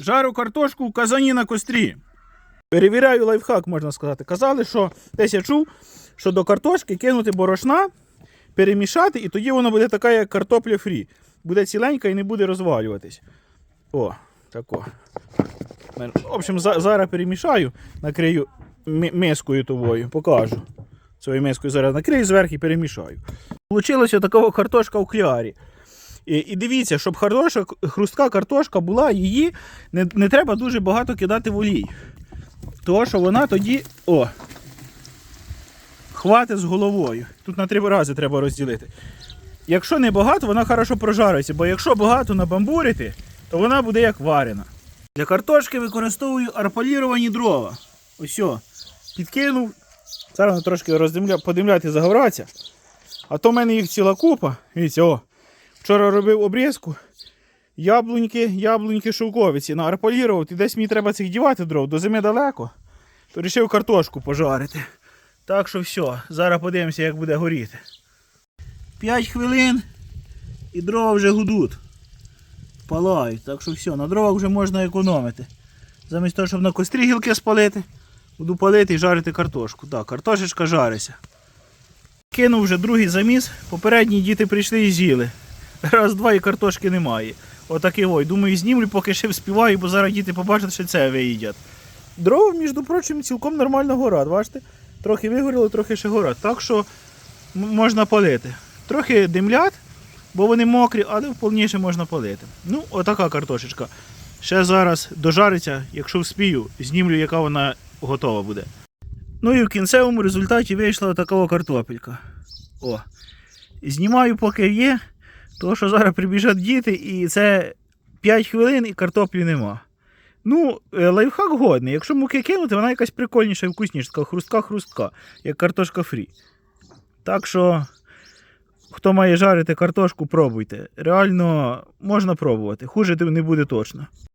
Жару картошку в казані на кострі. Перевіряю лайфхак, можна сказати. Казали, що десь я чув, що до картошки кинути борошна, перемішати, і тоді воно буде така, як картопля фрі. Буде ціленька і не буде розвалюватись. О, тако. В общем, зараз перемішаю, накрию мискою товою, покажу. Цією мискою зараз накрию зверху і перемішаю. Получилася такова картошка в клярі. І, дивіться, щоб хороша, хрустка картошка була, її не, не треба дуже багато кидати в олій. Тому що вона тоді. О! Хватить з головою. Тут на три рази треба розділити. Якщо не багато, вона хорошо прожариться, бо якщо багато набамбурити, то вона буде як варена. Для картошки використовую арпаліровані дрова. Ось. Підкинув. Зараз трошки роздимля... подимляти загоратися. А то в мене їх ціла купа. Дивіться, о. Вчора робив обрізку. Яблуньки, яблуньки шовковиці. Нарполірував, і десь мені треба цих дівати дров, до зими далеко. То вирішив картошку пожарити. Так що все, зараз подивимося, як буде горіти. 5 хвилин і дрова вже гудуть. Палають. Так що все, на дровах вже можна економити. Замість того, щоб на кострі гілки спалити, буду палити і жарити картошку. Так, картошечка жариться. Кинув вже другий заміс. Попередні діти прийшли і з'їли. Раз, два і картошки немає. Отакий ой. Думаю, знімлю, поки ще вспіваю, бо зараз діти побачать, що це виїдять. Дрова, між прочим, цілком нормально горять, бачите? Трохи вигоріло, трохи ще горять. Так що можна палити. Трохи димлять, бо вони мокрі, але вповніше можна палити. Ну, отака картошечка. Ще зараз дожариться, якщо вспію, знімлю, яка вона готова буде. Ну і в кінцевому результаті вийшла така картопелька. О. Знімаю, поки є, тому що зараз прибіжать діти, і це 5 хвилин і картоплі нема. Ну, е, лайфхак годний. Якщо муки кинути, вона якась прикольніша і вкусніша, така хрустка-хрустка, як картошка фрі. Так що, хто має жарити картошку, пробуйте. Реально можна пробувати. Хуже не буде точно.